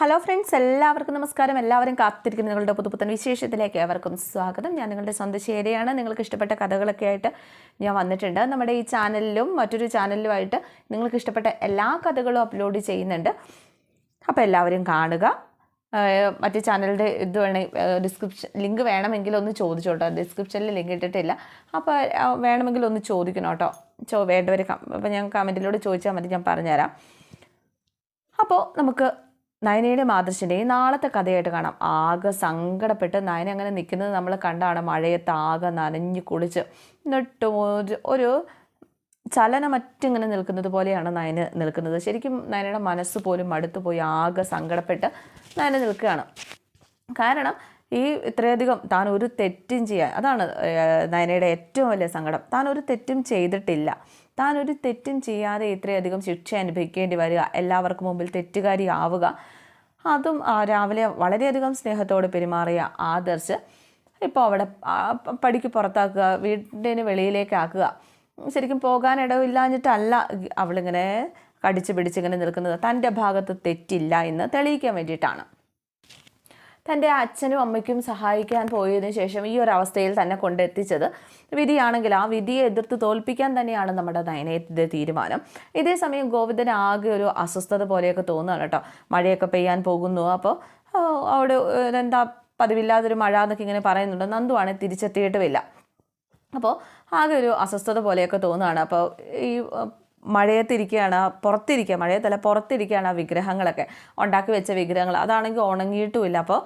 Hello friends എല്ലാവർക്കും നമസ്കാരം. എല്ലാവരും കാത്തിരിക്കുന്ന നിങ്ങളുടെ പുതുപുത്തൻ വിശേഷത്തിലേക്ക് ഏവർക്കും സ്വാഗതം. ഞാൻ നിങ്ങളുടെ സ്വന്തം ശേരിയാണ് നിങ്ങൾക്ക് ഇഷ്ടപ്പെട്ട കഥകളൊക്കെ ആയിട്ട് ഞാൻ വന്നിട്ടുണ്ട്. നമ്മുടെ ഈ ചാനലിലും മറ്റൊരു ചാനലിലുമായിട്ട് നിങ്ങൾക്ക് ഇഷ്ടപ്പെട്ട എല്ലാ കഥകളും അപ്ലോഡ് ചെയ്യുന്നുണ്ട്. അപ്പോൾ എല്ലാവരും കാണുക. മറ്റു ചാനലിന്റെ ഇത് വേണേ ഡിസ്ക്രിപ്ഷൻ ലിങ്ക് വേണമെങ്കിൽ ഒന്ന് ചോദിച്ചോട്ടോ. ഡിസ്ക്രിപ്ഷനിൽ ലിങ്ക് ഇട്ടിട്ടില്ല. അപ്പോൾ വേണമെങ്കിൽ ഒന്ന് ചോദിക്കണം കേട്ടോ ചോ വേണ്ടവർ അപ്പോൾ ഞാൻ കമന്റിലൂടെ ചോദിച്ചാൽ മതി ഞാൻ പറഞ്ഞുതരാം. അപ്പോൾ നമുക്ക് നയനയുടെ മാതൃശ്ശിന്റെയും നാളത്തെ കഥയായിട്ട് കാണാം. ആകെ സങ്കടപ്പെട്ട് നയന അങ്ങനെ നിൽക്കുന്നത് നമ്മൾ കണ്ടാണ്. മഴയത്ത് ആകെ നനഞ്ഞു കുളിച്ച് എന്നിട്ട് ഒരു ചലനമറ്റിങ്ങനെ നിൽക്കുന്നത് പോലെയാണ് നയന് നിൽക്കുന്നത്. ശരിക്കും നയനയുടെ മനസ്സ് പോലും മടുത്തു പോയി. ആകെ സങ്കടപ്പെട്ട് നയന നിൽക്കുകയാണ്. കാരണം ഈ ഇത്രയധികം താൻ ഒരു തെറ്റും ചെയ്യാൻ അതാണ് നയനയുടെ ഏറ്റവും വലിയ സങ്കടം. താൻ ഒരു തെറ്റും ചെയ്തിട്ടില്ല. താൻ ഒരു തെറ്റും ചെയ്യാതെ ഇത്രയധികം ശിക്ഷ അനുഭവിക്കേണ്ടി വരിക എല്ലാവർക്കും മുമ്പിൽ തെറ്റുകാരി ആവുക അതും രാവിലെ വളരെയധികം സ്നേഹത്തോട് പെരുമാറിയ ആദർശ് ഇപ്പോൾ അവിടെ പടിക്ക് പുറത്താക്കുക വീടിന് വെളിയിലേക്കാക്കുക ശരിക്കും പോകാൻ ഇടവില്ലാഞ്ഞിട്ടല്ല അവളിങ്ങനെ കടിച്ചു പിടിച്ചിങ്ങനെ നിൽക്കുന്നത്. തന്റെ ഭാഗത്ത് തെറ്റില്ല എന്ന് തെളിയിക്കാൻ വേണ്ടിയിട്ടാണ്. തന്റെ അച്ഛനും അമ്മയ്ക്കും സഹായിക്കാൻ പോയതിനു ശേഷം ഈ ഒരു അവസ്ഥയിൽ തന്നെ കൊണ്ടെത്തിച്ചത് വിധിയാണെങ്കിൽ ആ വിധിയെ എതിർത്ത് തോൽപ്പിക്കാൻ തന്നെയാണ് നമ്മുടെ നയനയുടെ തീരുമാനം. ഇതേ സമയം ഗോവിന്ദന് ആകെ ഒരു അസ്വസ്ഥത പോലെയൊക്കെ തോന്നുകയാണ് കേട്ടോ. മഴയൊക്കെ പെയ്യാൻ പോകുന്നു. അപ്പോൾ അവിടെ എന്താ പതിവില്ലാതൊരു മഴ എന്നൊക്കെ ഇങ്ങനെ പറയുന്നുണ്ട്. നന്ദുവാണ് തിരിച്ചെത്തിയിട്ടുമില്ല. അപ്പോൾ ആകെ ഒരു അസ്വസ്ഥത പോലെയൊക്കെ തോന്നുകയാണ്. അപ്പോൾ ഈ മഴയത്തിരിക്കുകയാണ് പുറത്തിരിക്കുക മഴയത്തല്ല പുറത്തിരിക്കുകയാണ് ആ വിഗ്രഹങ്ങളൊക്കെ. ഉണ്ടാക്കി വെച്ച വിഗ്രഹങ്ങൾ. അതാണെങ്കിൽ ഉണങ്ങിയിട്ടുമില്ല. അപ്പോൾ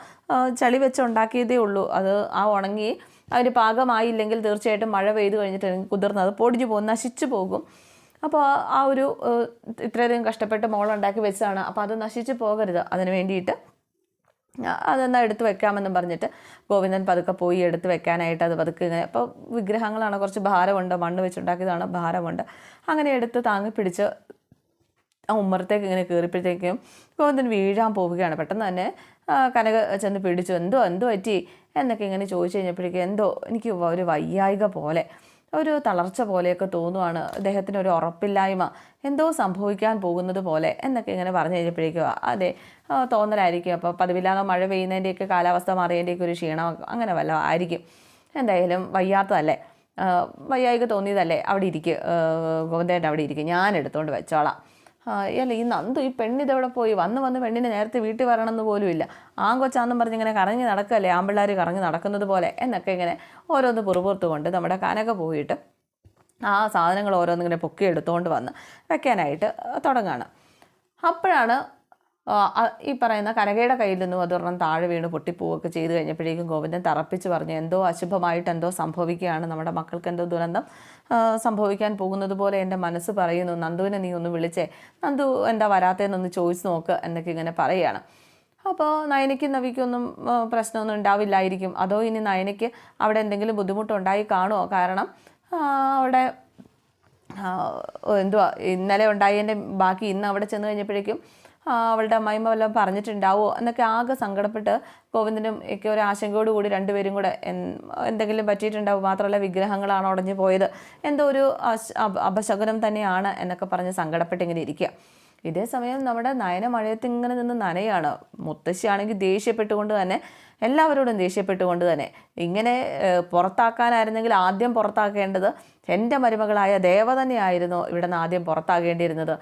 ചളി വെച്ച് ഉണ്ടാക്കിയതേ ഉള്ളൂ. അത് ആ ഉണങ്ങി അതിന് പാകമായില്ലെങ്കിൽ തീർച്ചയായിട്ടും മഴ പെയ്ത് കഴിഞ്ഞിട്ടുണ്ടെങ്കിൽ കുതിർന്നത് പൊടിഞ്ഞു പോകും നശിച്ചു പോകും. അപ്പോൾ ആ ഒരു ഇത്രയധികം കഷ്ടപ്പെട്ട് മോളുണ്ടാക്കി വെച്ചതാണ്. അപ്പോൾ അത് നശിച്ചു പോകരുത്. അതിന് വേണ്ടിയിട്ട് അതെന്നാൽ എടുത്ത് വെക്കാമെന്നും പറഞ്ഞിട്ട് ഗോവിന്ദൻ പതുക്കെ പോയി എടുത്ത് വെക്കാനായിട്ട് അത് പതുക്കെ ഇങ്ങനെ അപ്പോൾ വിഗ്രഹങ്ങളാണ് കുറച്ച് ഭാരമുണ്ട് മണ്ണ് വെച്ചുണ്ടാക്കിയതാണ് ഭാരമുണ്ട്. അങ്ങനെ എടുത്ത് താങ്ങി പിടിച്ച് ആ ഉമ്മറത്തേക്ക് ഇങ്ങനെ കയറിപ്പോഴത്തേക്കും ഗോവിന്ദൻ വീഴാൻ പോവുകയാണ്. പെട്ടെന്ന് തന്നെ കനക ചെന്ന് പിടിച്ചു എന്തോ എന്തോ പറ്റി? എന്നൊക്കെ ഇങ്ങനെ ചോദിച്ചു കഴിഞ്ഞപ്പോഴേക്കും എന്തോ എനിക്ക് ഒരു വയ്യായിക പോലെ. ഒരു തളർച്ച പോലെയൊക്കെ തോന്നുവാണ് അദ്ദേഹത്തിന് ഒരു ഉറപ്പില്ലായ്മ. എന്തോ സംഭവിക്കാൻ പോകുന്നത് പോലെ എന്നൊക്കെ ഇങ്ങനെ പറഞ്ഞു കഴിഞ്ഞപ്പോഴേക്കും അതെ തോന്നലായിരിക്കും. അപ്പോൾ പതിവില്ലാതെ മഴ പെയ്യുന്നതിന്റെയൊക്കെ കാലാവസ്ഥ മാറിയതിന്റെയൊക്കെ ഒരു ക്ഷീണം അങ്ങനെ വല്ല ആയിരിക്കും. എന്തായാലും വയ്യാത്തതല്ലേ? വയ്യായിക്ക് വയ്യായിക തോന്നിയതല്ലേ? അവിടെ ഇരിക്കുക ഗോവിന്ദേന്റെ അവിടെ ഇരിക്കും. ഞാൻ എടുത്തുകൊണ്ട് വെച്ചോളാം. അല്ല ഈ നന്ദു ഈ പെണ്ണിതെവിടെ പോയി വന്ന് വന്ന് പെണ്ണിനെ നേരത്തെ വീട്ടിൽ വരണമെന്ന് പോലുമില്ല. ആങ്കൊച്ചാന്നും പറഞ്ഞ് ഇങ്ങനെ കറങ്ങി നടക്കല്ലേ ആമ്പിള്ളേർ കറങ്ങി നടക്കുന്നത് പോലെ? എന്നൊക്കെ ഇങ്ങനെ ഓരോന്ന് പുറപുറത്ത് കൊണ്ട് നമ്മുടെ കനക പോയിട്ട് ആ സാധനങ്ങൾ ഓരോന്നിങ്ങനെ പൊക്കി എടുത്തുകൊണ്ട് വന്ന് വെക്കാനായിട്ട് തുടങ്ങുകയാണ് അപ്പോഴാണ് ഈ പറയുന്ന കനകയുടെ കയ്യിൽ നിന്നും അതൊരെണ്ണം താഴെ വീണ് പൊട്ടിപ്പോവുകയൊക്കെ ചെയ്തു കഴിഞ്ഞപ്പോഴേക്കും ഗോവിന്ദൻ തറപ്പിച്ച് പറഞ്ഞു എന്തോ അശുഭമായിട്ട് എന്തോ സംഭവിക്കുകയാണ്. നമ്മുടെ മക്കൾക്ക് എന്തോ ദുരന്തം സംഭവിക്കാൻ പോകുന്നത് പോലെ എന്റെ മനസ്സ് പറയുന്നു. നന്ദുവിനെ നീ ഒന്ന് വിളിച്ചേ. നന്ദു എന്താ വരാത്തതെന്നൊന്ന് ചോദിച്ച് നോക്ക് എന്നൊക്കെ ഇങ്ങനെ പറയുകയാണ്. അപ്പോൾ നയനയ്ക്കും നവിക്കൊന്നും പ്രശ്നമൊന്നും ഉണ്ടാവില്ലായിരിക്കും. അതോ ഇനി നയനയ്ക്ക് അവിടെ എന്തെങ്കിലും ബുദ്ധിമുട്ടുണ്ടായി കാണുമോ? കാരണം അവിടെ എന്തുവാ ഇന്നലെ ഉണ്ടായതിന്റെ ബാക്കി ഇന്ന് അവിടെ ചെന്ന് കഴിഞ്ഞപ്പോഴേക്കും അവളുടെ അമ്മായിമ്മ വല്ലതും പറഞ്ഞിട്ടുണ്ടാവോ? എന്നൊക്കെ ആകെ സങ്കടപ്പെട്ട് ഗോവിന്ദനും ഒക്കെ ഒരു ആശങ്കയോട് കൂടി രണ്ടുപേരും കൂടെ എന്തെങ്കിലും പറ്റിയിട്ടുണ്ടാവും? മാത്രമല്ല വിഗ്രഹങ്ങളാണ് ഉടഞ്ഞു പോയത്. എന്തോ ഒരു അപശകുനം തന്നെയാണ് എന്നൊക്കെ പറഞ്ഞ് സങ്കടപ്പെട്ടിങ്ങനെ ഇരിക്കുക. ഇതേ സമയം നമ്മുടെ നയന മഴയത്ത് ഇങ്ങനെ നിന്ന് നനയാണ്. മുത്തശ്ശിയാണെങ്കിൽ ദേഷ്യപ്പെട്ടുകൊണ്ട് തന്നെ എല്ലാവരോടും ദേഷ്യപ്പെട്ടുകൊണ്ട് തന്നെ. ഇങ്ങനെ പുറത്താക്കാനായിരുന്നെങ്കിൽ ആദ്യം പുറത്താക്കേണ്ടത് എന്റെ മരുമകളായ ദേവ തന്നെയായിരുന്നു ഇവിടെ നിന്ന് ആദ്യം പുറത്താകേണ്ടിയിരുന്നത്.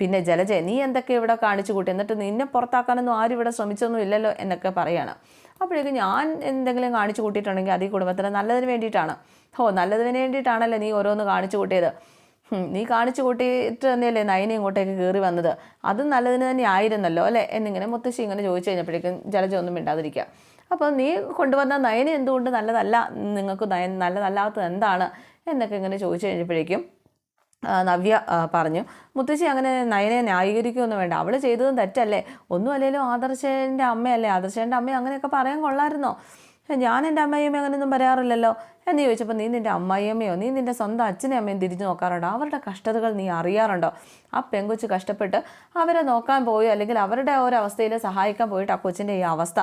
പിന്നെ ജലജ നീ എന്തൊക്കെ ഇവിടെ കാണിച്ചു കൂട്ടി? എന്നിട്ട് നിന്നെ പുറത്താക്കാനൊന്നും ആരും ഇവിടെ ശ്രമിച്ചൊന്നും ഇല്ലല്ലോ എന്നൊക്കെ പറയാണ്. അപ്പോഴേക്കും ഞാൻ എന്തെങ്കിലും കാണിച്ചു കൂട്ടിയിട്ടുണ്ടെങ്കിൽ അത് ഈ കുടുംബത്തിന് നല്ലതിന് വേണ്ടിയിട്ടാണ്. ഓ നല്ലതിന് വേണ്ടിയിട്ടാണല്ലോ നീ ഓരോന്ന് കാണിച്ചു കൂട്ടിയത്? നീ കാണിച്ചു കൂട്ടിയിട്ട് തന്നെയല്ലേ നയന ഇങ്ങോട്ടേക്ക് കയറി വന്നത്? അതും നല്ലതിന് തന്നെ ആയിരുന്നല്ലോ അല്ലേ? എന്നിങ്ങനെ മുത്തശ്ശി ഇങ്ങനെ ചോദിച്ചു കഴിഞ്ഞപ്പോഴേക്കും ജലജ ഒന്നും മിണ്ടാതിരിക്കുക. അപ്പോൾ നീ കൊണ്ടുവന്ന നയന എന്തുകൊണ്ട് നല്ലതല്ല? നിങ്ങൾക്ക് നയ നല്ലതല്ലാത്തത് എന്താണ്? എന്നൊക്കെ ഇങ്ങനെ ചോദിച്ചു കഴിഞ്ഞപ്പോഴേക്കും നവ്യ പറഞ്ഞു മുത്തശ്ശി അങ്ങനെ നയനെ ന്യായീകരിക്കുകയൊന്നും വേണ്ട. അവൾ ചെയ്തതും തെറ്റല്ലേ? ഒന്നും അല്ലെങ്കിലും ആദർശന്റെ അമ്മയല്ലേ? ആദർശന്റെ അമ്മ അങ്ങനെയൊക്കെ പറയാൻ കൊള്ളായിരുന്നോ ഞാൻ എന്റെ അമ്മയമ്മ അങ്ങനെയൊന്നും പറയാറില്ലല്ലോ. എന്ന് ചോദിച്ചപ്പോൾ നീ നിന്റെ അമ്മയമ്മയോ? നീ നിന്റെ സ്വന്തം അച്ഛനെയും അമ്മയും തിരിഞ്ഞു നോക്കാറുണ്ടോ? അവരുടെ കഷ്ടതകൾ നീ അറിയാറുണ്ടോ? ആ പെങ്കൊച്ച് കഷ്ടപ്പെട്ട് അവരെ നോക്കാൻ പോയി അല്ലെങ്കിൽ അവരുടെ ഒരവസ്ഥയിൽ സഹായിക്കാൻ പോയിട്ട് ആ കൊച്ചിന്റെ ഈ അവസ്ഥ.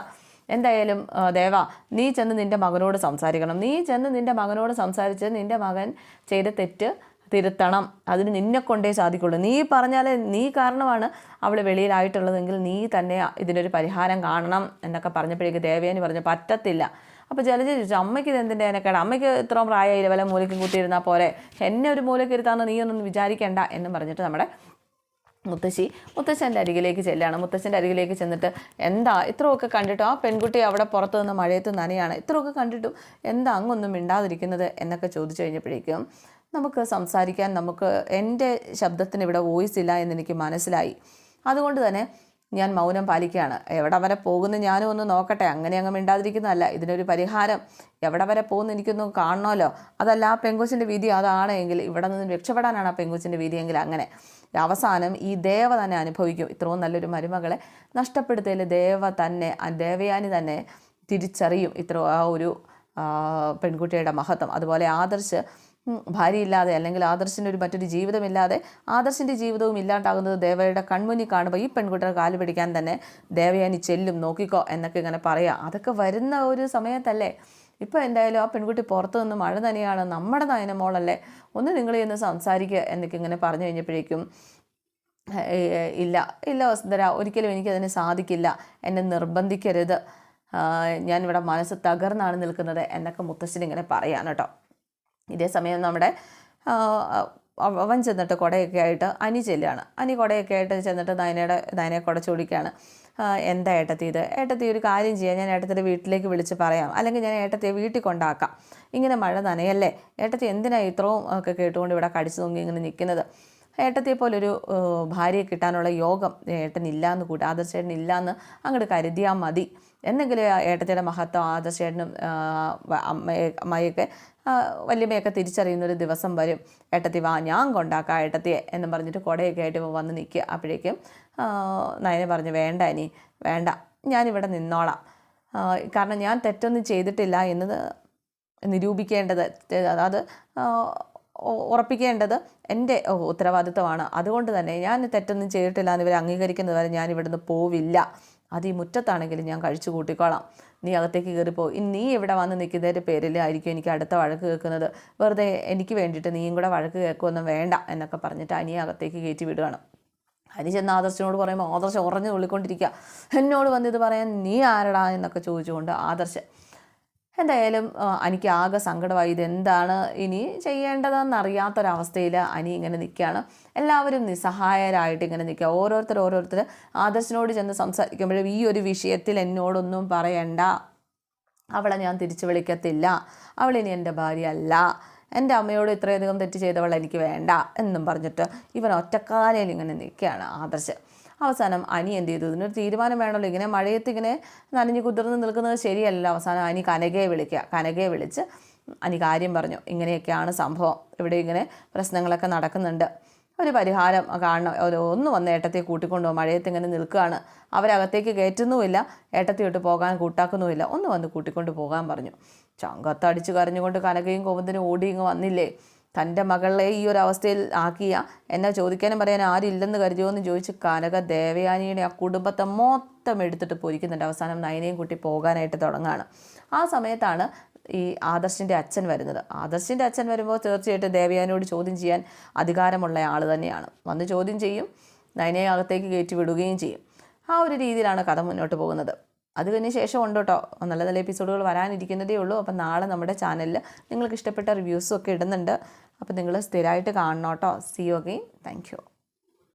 എന്തായാലും ദേവ നീ ചെന്ന് നിന്റെ മകനോട് സംസാരിക്കണം. നീ ചെന്ന് നിന്റെ മകനോട് സംസാരിച്ച് നിന്റെ മകൻ ചെയ്ത തെറ്റ് തിരുത്തണം. അതിന് നിന്നെ കൊണ്ടേ സാധിക്കുള്ളൂ. നീ പറഞ്ഞാൽ നീ കാരണമാണ് അവൾ വെളിയിലായിട്ടുള്ളതെങ്കിൽ നീ തന്നെ ഇതിനൊരു പരിഹാരം കാണണം എന്നൊക്കെ പറഞ്ഞപ്പോഴേക്ക് ദേവേന് പറഞ്ഞു പറ്റത്തില്ല. അപ്പോൾ ജലജ ചോദിച്ചു അമ്മയ്ക്ക് ഇത് എന്തിന്റെ എനക്കേട്? അമ്മയ്ക്ക് ഇത്രയും പ്രായമായില്ല വല്ല മൂലയ്ക്കും കൂട്ടിയിരുന്നാൽ പോലെ എന്നെ ഒരു മൂലയ്ക്ക് ഇരുത്താമെന്ന് നീ ഒന്നും വിചാരിക്കേണ്ട. എന്ന് പറഞ്ഞിട്ട് നമ്മുടെ മുത്തശ്ശി മുത്തശ്ശന്റെ അരികിലേക്ക് ചെല്ലാണ്. മുത്തശ്ശന്റെ അരികിലേക്ക് ചെന്നിട്ട് എന്താ? ഇത്രയൊക്കെ കണ്ടിട്ടും? ആ പെൺകുട്ടി അവിടെ പുറത്തു നിന്ന് മഴയത്ത് നനയാണ്. ഇത്രയൊക്കെ കണ്ടിട്ടും എന്താ അങ്ങൊന്നും മിണ്ടാതിരിക്കുന്നത്? എന്നൊക്കെ ചോദിച്ചു കഴിഞ്ഞപ്പോഴേക്കും നമുക്ക് സംസാരിക്കാൻ നമുക്ക് എന്റെ ശബ്ദത്തിന് ഇവിടെ വോയിസ് ഇല്ല എന്നെനിക്ക് മനസ്സിലായി. അതുകൊണ്ട് തന്നെ ഞാൻ മൗനം പാലിക്കുകയാണ്. എവിടെ വരെ പോകുന്നു ഞാനും ഒന്ന് നോക്കട്ടെ. അങ്ങനെ അങ്ങ് മിണ്ടാതിരിക്കുന്നതല്ല. ഇതിനൊരു പരിഹാരം. എവിടെ വരെ പോകുന്നു എനിക്കൊന്നും കാണണമല്ലോ. അതല്ല ആ പെങ്കൊച്ചിന്റെ വിധി അതാണെങ്കിൽ ഇവിടെ നിന്ന് രക്ഷപ്പെടാനാണ് ആ പെങ്കൊച്ചിന്റെ വിധിയെങ്കിൽ അങ്ങനെ. അവസാനം ഈ ദേവ തന്നെ അനുഭവിക്കും. ഇത്രയും നല്ലൊരു മരുമകളെ നഷ്ടപ്പെടുത്തിയതിൽ ദേവ തന്നെ ദേവയാനി തന്നെ തിരിച്ചറിയും ഇത്ര ആ ഒരു പെൺകുട്ടിയുടെ മഹത്വം. അതുപോലെ ആദർശ് ഭാര്യയില്ലാതെ അല്ലെങ്കിൽ ആദർശിന്റെ ഒരു മറ്റൊരു ജീവിതമില്ലാതെ ആദർശിന്റെ ജീവിതവും ഇല്ലാണ്ടാകുന്നത് ദേവയുടെ കൺമുന്നിൽ കാണുമ്പോൾ ഈ പെൺകുട്ടിയുടെ കാൽ പിടിക്കാൻ തന്നെ ദേവയാനി ചെല്ലും നോക്കിക്കോ എന്നൊക്കെ ഇങ്ങനെ പറയാം. അതൊക്കെ വരുന്ന ഒരു സമയത്തല്ലേ? ഇപ്പോൾ എന്തായാലും ആ പെൺകുട്ടി പുറത്തു നിന്ന് മഴ തന്നെയാണ് നമ്മുടെ നയന മോളല്ലേ? ഒന്ന് നിങ്ങൾ ഇന്ന് സംസാരിക്കുക എന്നൊക്കെ ഇങ്ങനെ പറഞ്ഞു കഴിഞ്ഞപ്പോഴേക്കും ഇല്ല ഇല്ല വസുന്ധര ഒരിക്കലും എനിക്കതിന് സാധിക്കില്ല എന്നെ നിർബന്ധിക്കരുത്. ഞാനിവിടെ മനസ്സ് തകർന്നാണ് നിൽക്കുന്നത് എന്നൊക്കെ മുത്തശ്ശൻ ഇങ്ങനെ പറയാൻ കേട്ടോ. ഇതേ സമയം നമ്മുടെ അവൻ ചെന്നിട്ട് കുടയൊക്കെ ആയിട്ട് അനി ചെല്ലുകയാണ്. അനി കുടയൊക്കെ ആയിട്ട് ചെന്നിട്ട് നയനയുടെ നയനെ കുട ചൂടിക്കുകയാണ് എന്താ ഏട്ടത്തി ഇത്? ഏട്ടത്തി ഒരു കാര്യം ചെയ്യാം. ഞാൻ ഏട്ടത്തിന്റെ വീട്ടിലേക്ക് വിളിച്ച് പറയാം. അല്ലെങ്കിൽ ഞാൻ ഏട്ടത്തിയെ വീട്ടിൽ കൊണ്ടാക്കാം. ഇങ്ങനെ മഴ നനയല്ലേ? ഏട്ടത്തി എന്തിനാണ് ഇത്രയും ഒക്കെ കേട്ടുകൊണ്ട് ഇവിടെ കടിച്ചു തൂങ്ങി ഇങ്ങനെ നിൽക്കുന്നത്? ഏട്ടത്തെ പോലൊരു ഭാര്യയെ കിട്ടാനുള്ള യോഗം ഏട്ടനില്ല എന്ന് കൂട്ടി ആദർശേട്ടൻ ഇല്ല അങ്ങോട്ട് കരുതിയാൽ മതി. എന്നെങ്കിലും ഏട്ടത്തിയുടെ മഹത്വം ആദർശേട്ടനും അമ്മയെ അമ്മയൊക്കെ വല്യമ്മയൊക്കെ തിരിച്ചറിയുന്നൊരു ദിവസം വരും. ഏട്ടത്തി വാ ഞാൻ കൊണ്ടാക്കാം ഏട്ടത്തിയെ എന്ന് പറഞ്ഞിട്ട് കുടയൊക്കെ ആയിട്ട് വന്ന് നിൽക്കുക അപ്പോഴേക്കും നയനെ പറഞ്ഞു വേണ്ട ഇനി വേണ്ട ഞാനിവിടെ നിന്നോളാം. കാരണം ഞാൻ തെറ്റൊന്നും ചെയ്തിട്ടില്ല എന്നത് നിരൂപിക്കേണ്ടത്. അതായത് ഉറപ്പിക്കേണ്ടത് എന്റെ ഉത്തരവാദിത്വമാണ്. അതുകൊണ്ട് തന്നെ ഞാൻ തെറ്റൊന്നും ചെയ്തിട്ടില്ല എന്ന് അംഗീകരിക്കുന്നത് വരെ ഞാൻ ഇവിടുന്ന് പോവില്ല. അത് ഈ മുറ്റത്താണെങ്കിലും ഞാൻ കഴിച്ചു കൂട്ടിക്കോളാം. നീ അകത്തേക്ക് കയറിപ്പോ. നീ ഇവിടെ വന്ന് നിൽക്കുന്നതിന്റെ പേരിലായിരിക്കും എനിക്ക് അടുത്ത വഴക്ക് കേൾക്കുന്നത്. വെറുതെ എനിക്ക് വേണ്ടിയിട്ട് നീയും കൂടെ വഴക്ക് കേൾക്കുമൊന്നും വേണ്ട എന്നൊക്കെ പറഞ്ഞിട്ട് അനിയെ അകത്തേക്ക് കയറ്റി വിടുകയാണ്. അനി ചെന്ന് ആദർശനോട് പറയുമ്പോൾ ആദർശം ഉറഞ്ഞു തുള്ളിക്കൊണ്ടിരിക്കുക എന്നോട് വന്ന് ഇത് പറയാൻ നീ ആരടാ? എന്നൊക്കെ ചോദിച്ചുകൊണ്ട് ആദർശൻ എന്തായാലും അനിക്ക് ആകെ സങ്കടമായി. ഇതെന്താണ് ഇനി ചെയ്യേണ്ടതെന്നറിയാത്തൊരവസ്ഥയിൽ അനി ഇങ്ങനെ നിൽക്കുകയാണ് എല്ലാവരും നിസ്സഹായരായിട്ട് ഇങ്ങനെ നിൽക്കുക ഓരോരുത്തർ ഓരോരുത്തർ ആദർശനോട് ചെന്ന് സംസാരിക്കുമ്പോഴും ഈ ഒരു വിഷയത്തിൽ എന്നോടൊന്നും പറയണ്ട. അവളെ ഞാൻ തിരിച്ചു വിളിക്കത്തില്ല. അവളിനി എന്റെ ഭാര്യ അല്ല എന്റെ അമ്മയോട് ഇത്രയധികം തെറ്റ് ചെയ്തവൾ എനിക്ക് വേണ്ട എന്നും പറഞ്ഞിട്ട് ഇവൻ ഒറ്റക്കാലയിൽ ഇങ്ങനെ നിൽക്കുകയാണ് ആദർശ്. അവസാനം അനി എന്ത് ചെയ്തു? ഇതിനൊരു തീരുമാനം വേണമല്ലോ. ഇങ്ങനെ മഴയത്ത് ഇങ്ങനെ നനഞ്ഞ് കുതിർന്ന് നിൽക്കുന്നത് ശരിയല്ല. അവസാനം അനി കനകയെ വിളിക്കുക കനകയെ വിളിച്ച് അനി കാര്യം പറഞ്ഞു. ഇങ്ങനെയൊക്കെയാണ് സംഭവം. ഇവിടെ ഇങ്ങനെ പ്രശ്നങ്ങളൊക്കെ നടക്കുന്നുണ്ട്. ഒരു പരിഹാരം കാണണം. ഒന്ന് വന്ന് ഏട്ടത്തെ കൂട്ടിക്കൊണ്ടുപോകും മഴയത്ത് ഇങ്ങനെ നിൽക്കുകയാണ്. അവരകത്തേക്ക് കയറ്റുന്നുമില്ല. ഏട്ടത്തി വിട്ട് പോകാൻ കൂട്ടാക്കുന്നുമില്ല. ഒന്ന് വന്ന് കൂട്ടിക്കൊണ്ട് പോകാൻ പറഞ്ഞു. ചങ്കത്തടിച്ച് കരഞ്ഞുകൊണ്ട് കനകയും കോപത്തിനും ഓടി ഇങ്ങ് വന്നില്ലേ? തന്റെ മകളെ ഈ ഒരു അവസ്ഥയിൽ ആക്കിയ എന്നെ ചോദിക്കാനും പറയാൻ ആരില്ലെന്ന് കരുതിയോ എന്ന് ചോദിച്ച് കനക ദേവയാനിയുടെ ആ കുടുംബത്തെ മൊത്തം എടുത്തിട്ട് പൊരിക്കുന്നുണ്ട്. അവസാനം നയനയും കുട്ടി പോകാനായിട്ട് തുടങ്ങുകയാണ് ആ സമയത്താണ് ഈ ആദർശിന്റെ അച്ഛൻ വരുന്നത്. ആദർശിന്റെ അച്ഛൻ വരുമ്പോൾ തീർച്ചയായിട്ടും ദേവയാനിയോട് ചോദ്യം ചെയ്യാൻ അധികാരമുള്ള ആൾ തന്നെയാണ്. വന്ന് ചോദ്യം ചെയ്യും നയനയെ അകത്തേക്ക് കയറ്റി വിടുകയും ചെയ്യും. ആ ഒരു രീതിയിലാണ് കഥ മുന്നോട്ട് പോകുന്നത്. അത് കഴിഞ്ഞ ശേഷം ഉണ്ട് കേട്ടോ. നല്ല നല്ല എപ്പിസോഡുകൾ വരാനിരിക്കുന്നതേ ഉള്ളൂ. അപ്പം നാളെ നമ്മുടെ ചാനലിൽ നിങ്ങൾക്ക് ഇഷ്ടപ്പെട്ട റിവ്യൂസും ഒക്കെ ഇടുന്നുണ്ട്. അപ്പം നിങ്ങൾ സ്ഥിരമായിട്ട് കാണണം കേട്ടോ see you again thank you